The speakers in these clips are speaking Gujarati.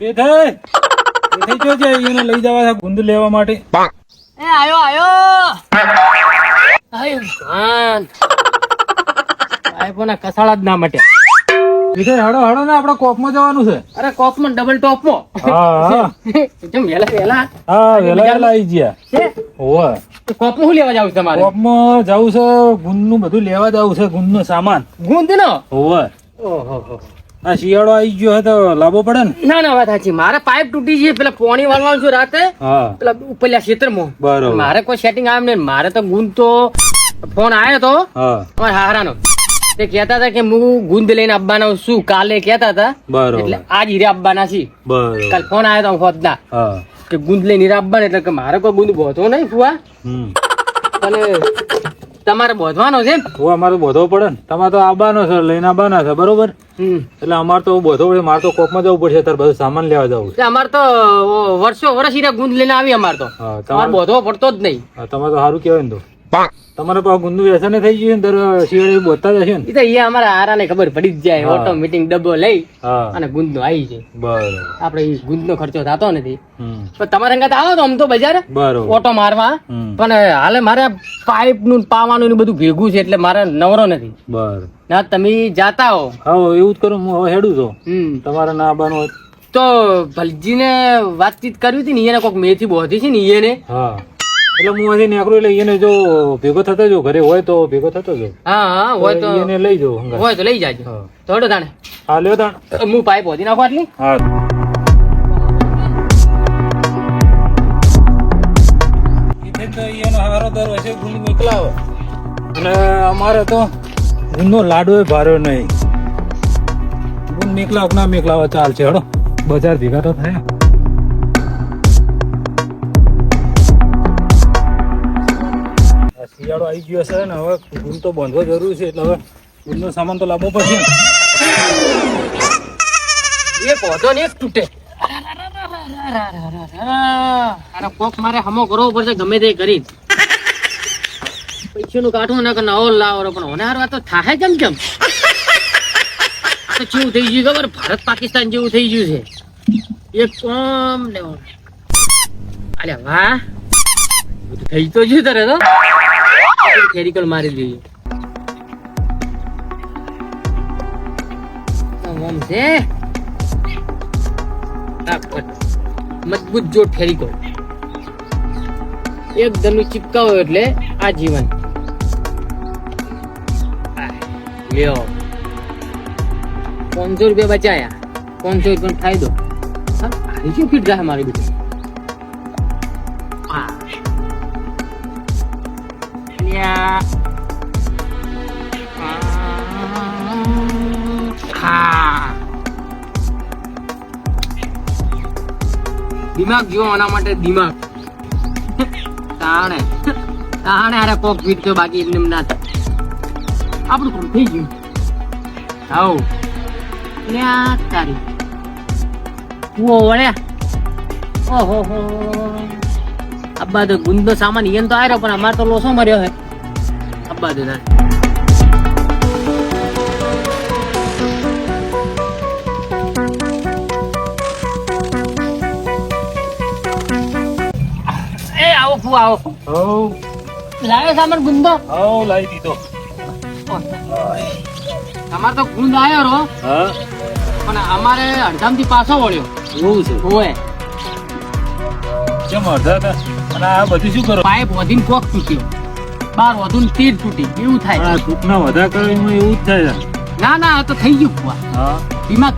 એ થઈ એ થઈ છે એને લઈ જવા છે ગુંદ લેવા માટે. એ આયો આયો! આયો. ભગવાન આઈફોન કસાળા જ ના મટ્યા એ હડો હડો ને આપણે કોકમાં જવાનું છે. અરે કોપમાં ડબલ ટોપમાં. હા જેમ વેલા વેલા હા વેલા વેલા આવી ગયા. છે? કોપમાં શું લેવા જાવ તમારે? કોકમાં જવું છે ગુંદનું બધું લેવા જવું છે ગુંદ નો સામાન. ગુંદ નો હોવે. ઓહો આ શિયાળો આવી ગયો હે તો લાવવો પડે ને? ના ના વાત સાચી. મારે પાઇપ તૂટી છે. પેલા પોણી વાળવાનું છું રાતે. પેલા પેલા ક્ષેત્રમાં. બરોબર. મારે કોઈ સેટિંગ આવે ને મારે તો ગુંદ તો ફોન આવ્યો તો. અમારા હારાનો તે કહેતા હતા કે હું ગુંદ લઈને આવવાનો છું. કાલે કહેતા હતા. બરોબર. એટલે આજ હીરા આવવાના બરોબર. કાલ ફોન આવ્યો તો હોદના હા. કે ગુંદ લઈને હીરે આવવાના એટલે કે મારે કોઈ ગુંદ ભોતો નહીં ફુવા. અને તમારે બોધવાનો છે હું અમારે બોધવો પડે ને. તમારે તો આવવાનો છે લઈને આવવાના છે બરોબર? હમ. એટલે અમારે તો બોધવો પડે મારે તો કોકમાં જવું પડશે તારે બધું સામાન લેવા જવું છે. અમારે તો વર્ષો વર્ષ ગુંદ લઈને આવી અમારે તો. તમારે બોધવો પડતો જ નહીં. તમારે તો સારું કહેવાય ને તો. તમારે તો આ ગુંદુ વ્યસન થઈ ગયું દર શિયાળે બોતા જશે ને. એ તો અહીંયા અમારા આરાને ખબર પડી જ જાય. ઓટો મીટિંગ ડબ્બો લઈ અને ગુંદ નો આવી જાય. બરોબર. આપણે એ ગુંદનો ખર્ચો થતો નથી. પણ તમારે અંગાત આવો તો આમ તો બજાર. ઓટો મારવા. પણ હાલે મારે પાઇપનું પાવાનું બધું ભેગું છે એટલે મારે નવરો નથી. બરોબર. ના તમે જાતા હો. હા એવું જ કરું હું હવે હેડું તો. તમારે ના આવવાનું હોય તો. ભલજીને વાતચીત કરવી હતી ને એને કોઈક મેથી બોધી છે ને એને. હા. એટલે હું અહીંથી નીકળું એટલે એને જો ભેગો થતો જો ઘરે હોય તો ભેગો થતો જો. હા હા હોય તો એને લઈ જાઉં હોય તો લઈ જાજો. તો હડો તાણે. હા લ્યો તાણ. હું પાઇપ બોધી નાખો આટલી? હા. અને અમારે તો ગુંદનો લાડુ ભાર્યો નહીં. ગુંદ નીકળાવ ના નીકળાવ ચાલશે હડો. બજાર ભેગા તો થાય. શિયાળો આવી ગયો છે ને હવે ગુંદ તો બાંધવો જરૂર છે, એટલે હવે ગુંદનો સામાન તો લાવવો પડશે. એ એક ને તૂટે. કોક મારે હમો કરવો પડશે, ગમે તે કરી. પૈસાનું કાઢવું ને કે નવો લાવો પણ હોનાર વાત તો થાય કેમ કેમ? તો કેવું થઈ ગયું ખબર? ભારત પાકિસ્તાન જેવું થઈ ગયું છે. એક કોમ ને અરે વાહ. થઈ તો ગયું તારે તો. કેરિકલ મારી દઈએ આમ છે આ ફટ. મજબૂત જોડ ફેરી ગયો એક ધનુ ચિપકાવો એટલે આ જીવન આ, લ્યો પાંચસો રૂપિયા બચાયા પાંચસો રૂપિયા ફાયદો હા, આની શું ફીટ જાય મારી બેટી દિમાગ જો આના માટે દિમાગ. તાણે. તાણે અરે કોક તો બાકી એમને એમ ના આપણું કામ થઈ ગયું. હાઉ લે આ તારી. કુવો વળ્યા ઓહો હો. અબ્બા તો ગુંદો સામાન ઈયન તો આવ્યો પણ અમાર તો લોસો મર્યો હે અબ્બા તો તારે એ આવો ફુ આવો. હવ. લાવ્યો સામાન ગુંદો? હો લાવી દીધો. અમાર તો ગુંદ આવ્યો રો. હા. પણ અમારે અડધામથી પાછો વળ્યો. એવું છે? હોય કેમ અડધા અને આ બધું શું કરો? પાઇપ વધીને કોક તૂટ્યો. બાર વધુ ને તીર તૂટી. એવું થાય. આ ટૂંકના વધારે કરે એમાં એવું જ થાય. ના ના આ તો થઈ ગયું કુવા હા. દિમાગ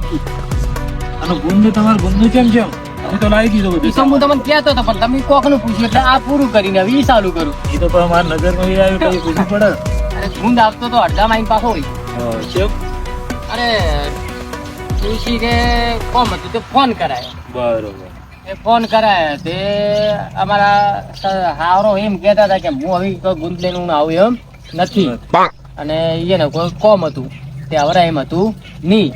અને ગુંદ તમારું ગુંદનું કેમ છે? હું તો લાવી દીધો બધું. તો હું તમને કહેતો હતો પણ તમે કોકનું પૂછ્યું એટલે આ પૂરું કરીને હવે ઈ ચાલુ કરું. એ તો પણ મારા નજરમાં એ આવ્યું તો પૂછવું પડે. અરે ગુંદ આવતો તો અડધા માઈન પાછો હોય. કેમ અરે તુલસી કે કોમ હતું તો ફોન કરાય. બરોબર. એ ફોન કરાય. તે અમારા હારો એમ કહેતા હતા કે હું હવે કોઈ ગુંદ લઈને હું આવું એમ નથી. અને એને કોઈ કોમ હતું. તે હવરા એમ હતું નહીં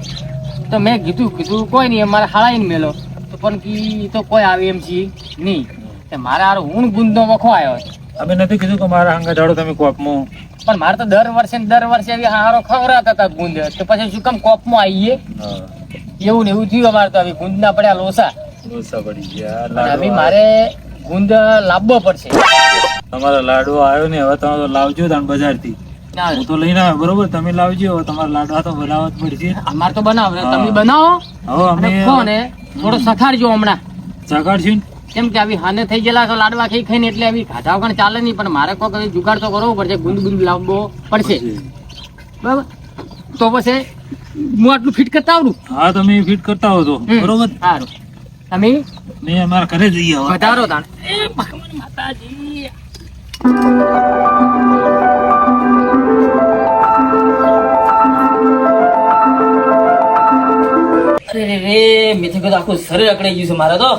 તો મેં કીધું કીધું કોઈ નહીં મારે હાળાઈને મેલો. તો પણ કી તો કોઈ આવે એમ છે નહીં તે મારે હારો હું ગુંદનો વખો આવ્યો અમે નથી કીધું કે મારા હંગા જાડો તમે કોપમાં. પણ મારે તો દર વર્ષે દર વર્ષે એવી હારો ખવડાતા હતા ગુંદ. તો પછી શું કામ કોપમાં આવીએ એવું ને એવું થયું અમારે તો હવે ગુંદના પડ્યા લોસા. ગુસ્સા પડી ગયા. લાડુ હવે મારે ગુંદ લાવવો પડશે. તમારો લાડુ આવ્યો ને હવે તમે તો લાવજો તાણ બજારથી. હું તો લઈને આવ્યો બરોબર? તમે લાવજો હવે તમારા લાડવા તો બનાવવા જ પડશે. અમારે તો બનાવો. તમે બનાવો. હવે અને ને થોડો સખાડજો હમણાં. ચગાડશું કેમ કે આવી હાને થઈ ગયેલા તો લાડવા ખાઈ ખાઈને એટલે આવી ખાધા વગર ચાલે નહીં પણ મારે કોઈ કઈ જુગાડ તો કરવો પડશે ગુંદ ગુંદ લાવવો પડશે. બરાબર? તો પછી હું આટલું ફિટ કરતા આવડું? હા તમે ફિટ કરતા હો તો. બરોબર? સારું. તમે મેં અમારા ઘરે જઈએ હવે. વધારો તાણ. એ ભગવાન માતાજી. અરે રે રે મેથી કીધું આખું શરીર અકડાઈ ગયું છે મારે તો.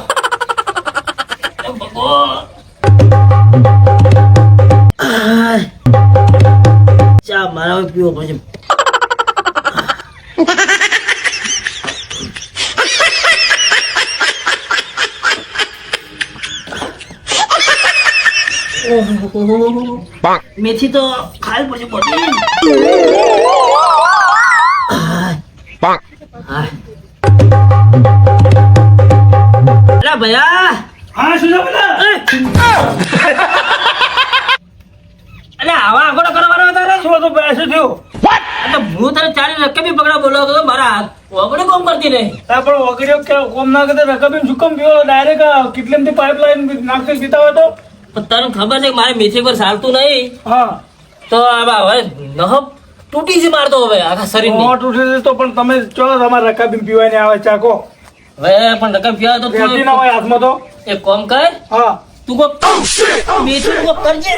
ચા મારા પીવો પડશે મેથી તો ખાવી પડશે બધી અલા ભયા. હા શું અલે આવા આગળ કરવાનો તારે શું હતું? શું થયું? હું તને ચાલી રકમી પકડા બોલાવતો હતો મારા વગડે કોમ કરતી રહી? આ પણ વગેરે કે કોમ ના કરતા રકમ શું કામ પીવો ડાયરેક્ટ કેટલી પાઇપલાઇન નાખી પીતા હોય તો? પણ તને ખબર છે મારે મેથી પર ચાલતું નહીં? હા. તો હવે નહબ તૂટી જ મારતો હવે આખા શરીરની. મોટ છે તો પણ તમે ચો તમારે રકાબી પીવાની આવે ચાકો હવે પણ રકમ પીવા તો તું ના હોય હાથમાં તો. એક કોમ કર. હા. તું કો મેથી કો કરજે.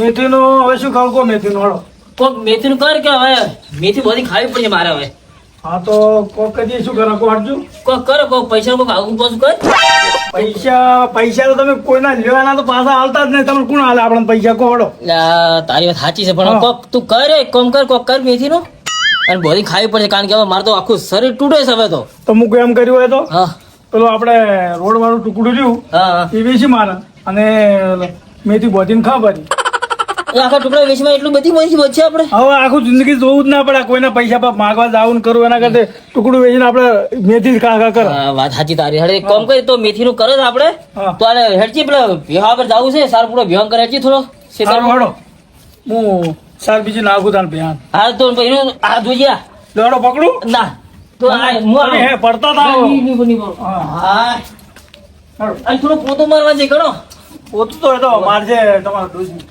મેથી નો હવે શું ખાવું કહો મેથી હળો કોક મેથી નું કર કે હવે મેથી બધી ખાવી પડશે મારે હવે. હા તો કોક કદી શું કરો? કો હટજો કોક કરો કોક પૈસા કોક આવું પાછું કર પૈસા પૈસા તો તમે કોઈના લેવાના તો પાછા હાલતા જ નહીં. તમે કોણ હાલે? આપણને પૈસા કોડો તારી વાત સાચી છે પણ કોક તું કર કોમ કર કોક કર મેથી નો અને બોલી ખાવી પડશે કારણ કે હવે મારે તો આખું શરીર તૂટે છે હવે તો. તો હું એમ કર્યું હોય તો? હા. પેલું આપણે રોડ વાળું ટુકડું રહ્યું. એ વેચી મારે. અને મેથી બોધીને ખાવાની એ આખા ટુકડા વેચમાં એટલું બધી પૈસા બચશે આપણે? હવે આખું જિંદગી જોવું જ ના પડે. કોઈના પૈસા પર માગવા જાવું ને કરવું એના કરતા ટુકડું વેચીને આપણે મેથી કાકા કરો. વાત સાચી તારી. હડે કોમ કરી તો મેથી નું કરે આપણે. તો આને હેડજી પેલા વિવાહ પર જવું છે સારું પૂરો વિવાહ કરે થોડો. શેતાળમાં. હળો હું સાર બીજું નાખું તાર ભ્યાન હા તો પેલું આ જોજે આ. દોડો પકડું? ના. તો આ હું હે પડતા તા. હા. અને થોડો પોતો મારવા છે ઘણો પોતું તો એ તો મારજે તમારો ડોસી